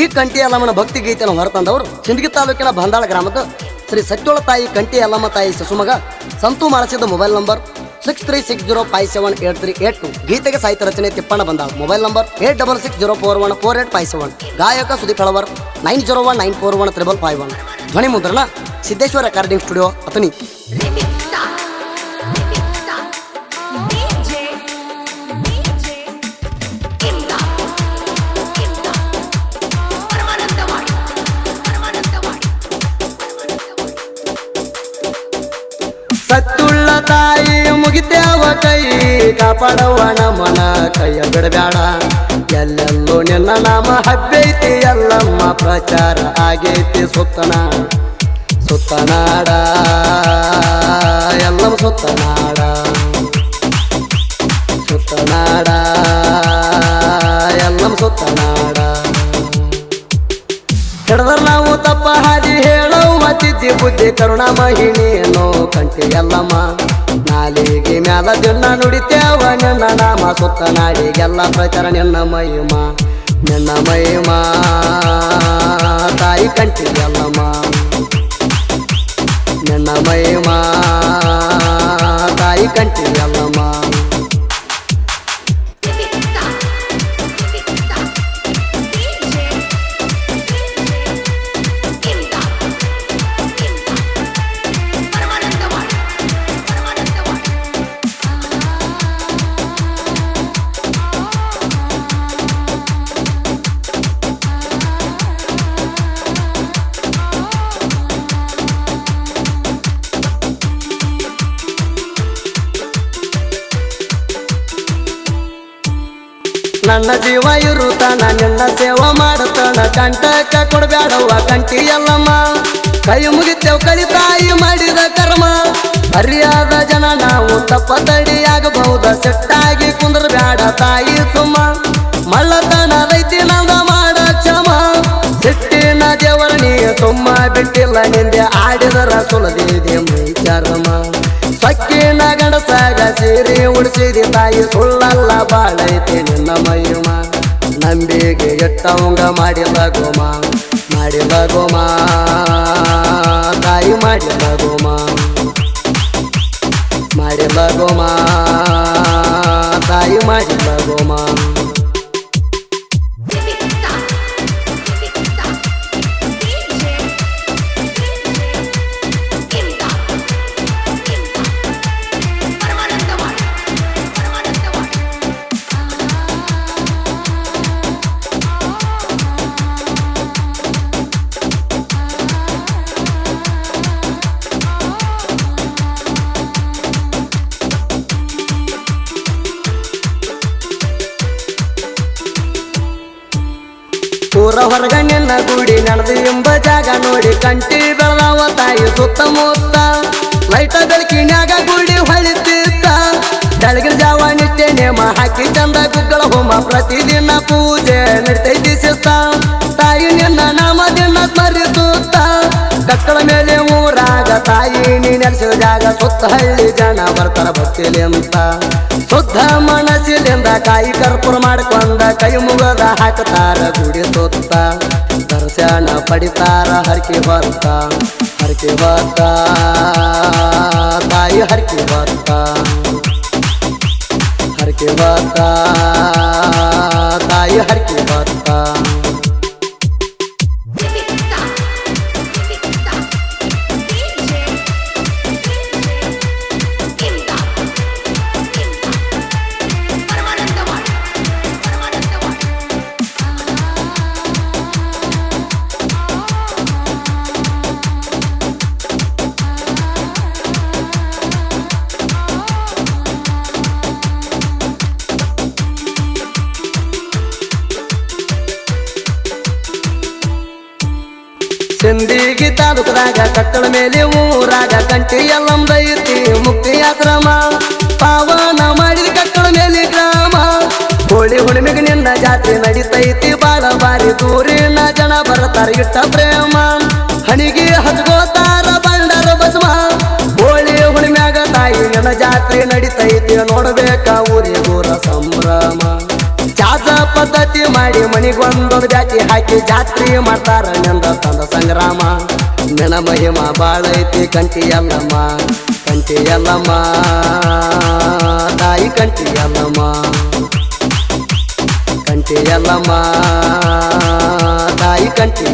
ಈ ಕಂಠಿ ಯಲ್ಲಮ್ಮನ ಭಕ್ತಿ ಗೀತೆಯನ್ನು ಹೊರತಂದವರು ಸಿಂದಗಿ ತಾಲೂಕಿನ ಬಂದಾಳ ಗ್ರಾಮದ ಶ್ರೀ ಸತ್ಯೋಳ ತಾಯಿ ಕಂಟಿ ಅಲ್ಲಮ್ಮ ತಾಯಿ ಸಸುಮಗ ಸಂತು ಮಾಡಿಸಿದ mobile number six three six zero five seven eight three eight two. ಗೀತೆಗೆ ಸಾಹಿತ್ಯ ರಚನೆ ತಿಪ್ಪಣ್ಣ ಬಂದಾಳ. Mobile number eight double six zero four one four eight five seven. ಗಾಯಕ Sudeep Halavar nine zero one nine four one triple five one. ಧ್ವನಿ ಮುದ್ರಣ Siddeshwara recording studio Athani ಸತ್ತುಳ್ಳ ತಾಯಿ ಮುಗಿತೇವ ಕೈ ಕಾಪಾಡವ ನಮ್ಮನ ಕೈಯ ಬಿಡಬೇಡ ಎಲ್ಲೆಲ್ಲೋ ನಿನ್ನ ನಾಮ ಹಬ್ಬೈತಿ, ಎಲ್ಲಮ್ಮ ಪ್ರಚಾರ ಆಗೈತಿ ಸುತ್ತನ ಸುತ್ತನಾಡ ಎಲ್ಲಮ್ಮ ಸುತ್ತನಾಡ. ಸುತ್ತನಾಡ ಎಲ್ಲಮ್ಮ ಸುತ್ತನಾಡ. ಹಿಡ್ದ್ರ ನಾವು ತಪ್ಪ ಹಾದಿ ಹೇಳೋ ಮತ್ತಿದ್ದಿ ಬುದ್ಧಿ ಕರುಣಾ ಮಹಿಣಿಯನು ಕಂಟಿ ಎಲ್ಲಮ್ಮ ನಾಲಿಗೆ ಮ್ಯಾಲ ದಿನ ನುಡಿತೇವ, ನಿನ್ನ ನಾಮ ಸುತ್ತ ನಾಡಿಗೆಲ್ಲ ಪ್ರಚಾರ ನಿನ್ನ ಮಹಿಮ ನಿನ್ನ ಮಹಿಮ. ತಾಯಿ ಕಂಟಿ ಎಲ್ಲಮ್ಮ ನಿನ್ನ ಮಹಿಮ, ತಾಯಿ ಕಂಟಿ ನನ್ನ ಜೀವ ಇರುತ್ತಾನ, ನಿನ್ನ ಸೇವಾ ಮಾಡುತ್ತಾನ. ಕಂಟಕ ಕೊಡಬೇಡವ್ವ ಕಂಟಿ ಎಲ್ಲಮ್ಮ ಕೈ ಮುಗಿತೇವ್ ಕಳಿತಾಯಿ ಮಾಡಿದ ಕರ್ಮ. ಹರಿಯಾದ ಜನ ನಾವು ತಪ್ಪ ತಡಿಯಾಗಬಹುದ ಸೆಟ್ಟಾಗಿ ಕುಂದ್ರ ಬ್ಯಾಡ ತಾಯಿ ಸುಮ್ಮ. ಮಳ್ಳತನ ರೈತಿ ನಂದ ಮಾಡ ಕ್ಷಮ. ಸಿಟ್ಟಿನ ದೇವರಣಿ ಸುಮ್ಮ ಬಿಟ್ಟಿಲ್ಲ, ನಿಂದೆ ಆಡಿದರ ಸುಲದಿದೆ ಮೈ ಚರ್ಮ ಸಕ್ಕಿನ ಗಂಡಸಾಗ ಸೀರೆ ಉಡಿಸಿದಿ ತಾಯಿ, ಸುಳ್ಳಲ್ಲ ಬಾಳೈತಿ ನಿನ್ನ ನಂಬಿಕೆ ಎಟ್ಟವಂಗ ಮಾಡಿಲ್ಲ ಗೋಮ ಮಾಡಿಲ್ಲ ಗೋಮ ತಾಯಿ ಮಾಡಿಲ್ಲ ಗೋಮ ಮಾಡಿಲ್ಲ ಗೋಮ ತಾಯಿ ಮಾಡಿಲ್ಲ ಗೋಮ. ಊರ ಹೊರಗ ನಿನ್ನ ಗುಡಿ ನಡೆದು ಎಂಬ ಜಾಗ ನೋಡಿ ಕಂಟಿ ಬೆಳದಾವ ತಾಯಿ ಸುತ್ತಮುತ್ತ. ಲೈಟ ಬೆಳಕಿನ್ಯಾಗ ಗುಡಿ ಹೊಳಿತಿತ್ತ. ಬೆಳಗಿನ ಜಾವ ನಿತ್ಯ ನೇಮ ಹಾಕಿ ಚಂದ ಗುಗ್ಗಳ ಹೋಮ ಪ್ರತಿದಿನ ಪೂಜೆ ನಡಿತೈತಿ ಶಿಸ್ತ ತಾಯಿ ನಿನ್ನ ನಾಮ ದಿನ ಸ್ಮರಿಸುತ್ತ. ಕಕ್ಕಳ ಮೇಲೆ ಊರಾಗ ತಾಯಿ ನೀ ನೆಲೆಸಿದ ಜಾಗ ಸುತ್ತ ಹಳ್ಳಿ ಜನ ಬರ್ತಾರ ಭಕ್ತಿಲಿ ಅಂತ ಶುದ್ಧ ಮನಸ್ಸಿಲಿಂದ ಕಾಯಿ ಕರ್ಪೂರ ಮಾಡ್ಕೊಂಡ ಕೈ ಮುಗದ ಹಾಕತಾರ ಗುಡಿ ಸುತ್ತ. ದರ್ಶನ ಪಡಿತಾರ ಹರಕೆ ಬರ್ತ ಹರಕೆ ಬರ್ತ ತಾಯಿ ಹರಕೆ ಬರ್ತ ಹರಕೆ ಬರ್ತ ತಾಯಿ ಹರಕೆ ಬರ್ತ ಸಿಂದಿಗಿ ತಾಲೂಕದಾಗ ಕಟ್ಟಳ ಮೇಲೆ ಊರಾಗ ಕಂಟಿ ಎಲ್ಲಂದೈತಿ ಮುಕ್ತಿ ಆಶ್ರಮ. ಪಾವನ ಮಾಡಿದ ಕಟ್ಟಳ ಮೇಲೆ ಗ್ರಾಮ. ಹೋಳಿ ಹುಣ್ಣಿಮೆಗೆ ನಿನ್ನ ಜಾತ್ರೆ ನಡಿತೈತಿ ಬಾಳ ಬಾರಿ ದೂರಿನ ಜನ ಬರ್ತಾರ ಇಟ್ಟ ಪ್ರೇಮ. ಹಣಿಗೆ ಹಚ್ಕೋತಾರ ಬಂಡರ ಬಸವ ಹೋಳಿ ಹುಣ್ಣಿಮ್ಯಾಗ ತಾಯಿ ನಿನ್ನ ಜಾತ್ರೆ ನಡಿತೈತಿ ಊರಿ ಊರಿಗೂರ ಸಂಭ್ರಮ. ಜಾತ ಪದ್ಧತಿ ಮಾಡಿ ಮನಿಗೊಂದೊಂದು ಜಾತಿ ಹಾಕಿ ಜಾತ್ರೆ ಮಾಡ್ತಾರ, ನಂದ ತಂದ ಸಂಗ್ರಾಮ. ನಿನ ಮಹಿಮ ಬಾಳೈತಿ ಕಂಟಿ ಎಲ್ಲಮ್ಮ ಕಂಟಿ ಎಲ್ಲಮ್ಮ ತಾಯಿ ಕಂಟಿ ಎಲ್ಲಮ್ಮ ತಾಯಿ ಕಂಟಿ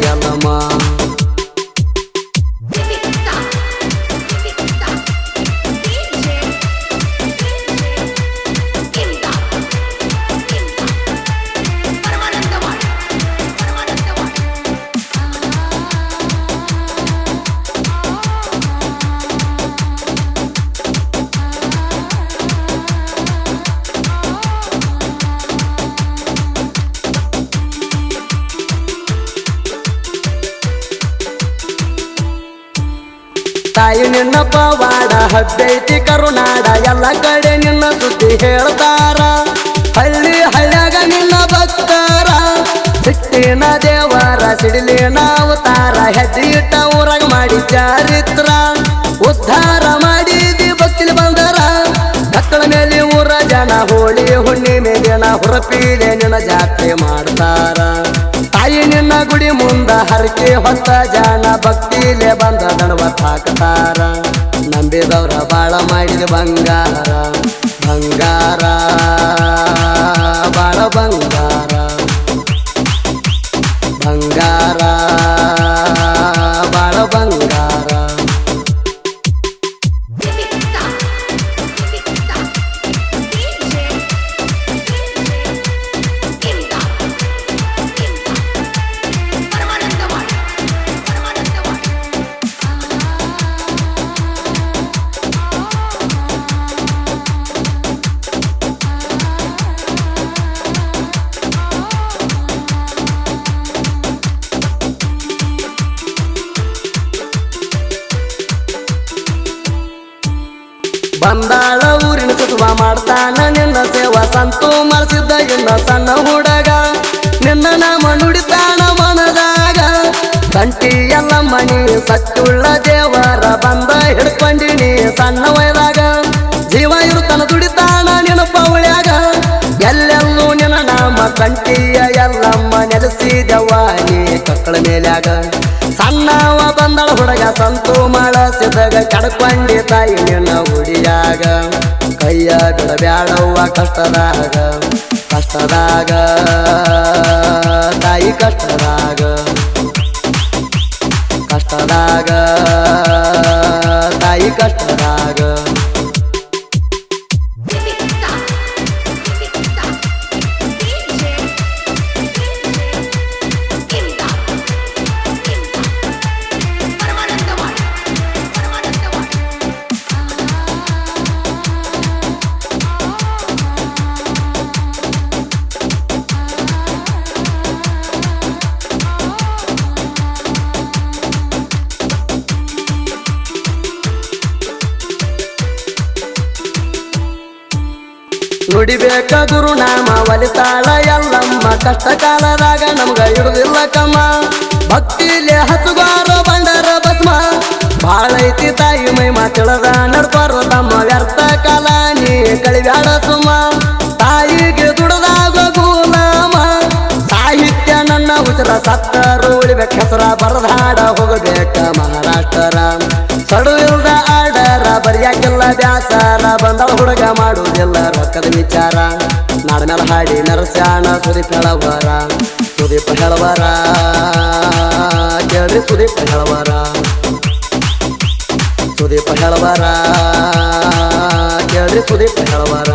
ತಾಯಿ ನಿನ್ನ ಪವಾಡ ಹದ್ದೈತಿ ಕರುನಾಡ, ಎಲ್ಲ ಕಡೆ ನಿನ್ನ ಸುದ್ದಿ ಹೇಳ್ತಾರ. ಹಳ್ಳಿ ಹಳ್ಳಿಯಾಗ ನಿನ್ನ ಭಕ್ತಾರ, ಸಿಟ್ಟಿನ ದೇವರ, ಸಿಡಿಲಿನ ಅವತಾರ, ಹೆಜ್ಜೆ ಇಟ್ಟ ಊರಾಗ ಮಾಡಿ ಚಾರಿತ್ರ. ಉದ್ಧಾರ ಮಾಡಿದಿ ಭಕ್ತಿಲಿ ಬಂದರ ಮಕ್ಕಳ ಮೇಲೆ ಊರ ಜನ, ಹೋಳಿ ಹುಣ್ಣಿಮೆ ದಿನ, ಹುರಪೀಲೆ ನಿನ್ನ ಜಾತ್ರೆ ಮಾಡ್ತಾರ. ನಿನ್ನ ಗುಡಿ ಮುಂದ ಹರಕೆ ಹೊತ್ತ ಜಾನ ಭಕ್ತಿಲೆ ಬಂದ ದಣವ ಹಾಕತಾರ ನಂಬಿದವ್ರ ಬಾಳ ಮಾಡಿದ ಬಂಗಾರ. ಬಂಗಾರ. ಮಾಡ್ತಾನ ನಿನ್ನ ಸೇವಾ ಸಂತು ಮರೆಸಿದ್ದ ಇನ್ನ ಸಣ್ಣ ಹುಡುಗ. ನಿನ್ನ ನಾಮ ನುಡಿತಾನ ಮನದಾಗ. ಕಂಟಿ ಎಲ್ಲ ಮಣಿ ಸತ್ತುಳ್ಳ ದೇವರ ಬಂದ ಹಿಡ್ಕೊಂಡಿನಿ ಸಣ್ಣ ವಯದಾಗ. ಜೀವ ಇರುತ್ತನ ದುಡಿತಾನ ನಿನ್ನ ಪೌಳ್ಯಾಗ. ಎಲ್ಲೆಲ್ಲೂ ನಿನ್ನ ನಾಮ ಕಂಟಿಯ ಎಲ್ಲಮ್ಮ ನೆಲೆಸಿದವ ನೀ ಕಕ್ಕಳ ಮೇಲ್ಯಾಗ. ಸಣ್ಣವ ಬಂದಳ ಹುಡುಗ ಸಂತು ಮಾಡಸಿದಾಗ ಕಡ್ಕೊಂಡಿ ತಾಯಿ ನಿನ್ನ ಹುಡಿಯಾಗ. ಕೈಯ ಬಿಡಬ್ಯಾಡವ್ವ ಕಷ್ಟದಾಗ ಕಷ್ಟದಾಗ ತಾಯಿ ಕಷ್ಟದಾಗ ಕಷ್ಟದಾಗ. ನುಡಿಬೇಕ ಗುರುನಾಮ ಒಲಿತಾಳ ಎಲ್ಲಮ್ಮ. ಕಷ್ಟ ಕಾಲದಾಗ ನಮ್ಗ ಹಿಡುದಿಲ್ಲ ಕಮ್ಮ. ಭಕ್ತಿಲೆ ಹಸುಗಾರ ಬಂಡರ ಭಸ್ಮ. ಬಾಳೈತಿ ತಾಯಿ ಮೈ ಮಾತಿಳದ ನಡ್ಬಾರ ತಮ್ಮ ವ್ಯರ್ಥ ಕಾಲ, ನೀ ಕಳಿಬ್ಯಾಡ ಸುಮ್ಮ. ತಾಯಿಗೆ ದುಡದಾಗ ಗುಲಾಮ. ಸಾಹಿತ್ಯ ನನ್ನ ಉಸಿರ ಸತ್ತರು ಉಳಿಬೇಕ, ಹೆಸರ ಬರದಾಡ ಹೋಗಬೇಕ ಮಹಾರಾಷ್ಟ್ರ ಸಡುವಿಲ್ದ ಆಡರ, ಬರಿಯಾಕಿಲ್ಲ ಬ್ಯಾಸರ ಬಂದಳ ಹುಡುಗ ಮಾಡುವುದಿಲ್ಲ ರೊಕ್ಕದ ವಿಚಾರ. ನಾಡ ಮೇಲೆ ಹಾಡಿ ನರಸ್ಯಾಣ ಸುದೀಪ್ ಹೇಳವರ ಸುದೀಪ್ ಹೇಳವರ ಕೇಳ್ರಿ ಸುದೀಪ್ ಹೇಳವರ ಸುದೀಪ್ ಹೇಳವರ ಕೇಳ್ರಿ ಸುದೀಪ್ ಹೇಳವರ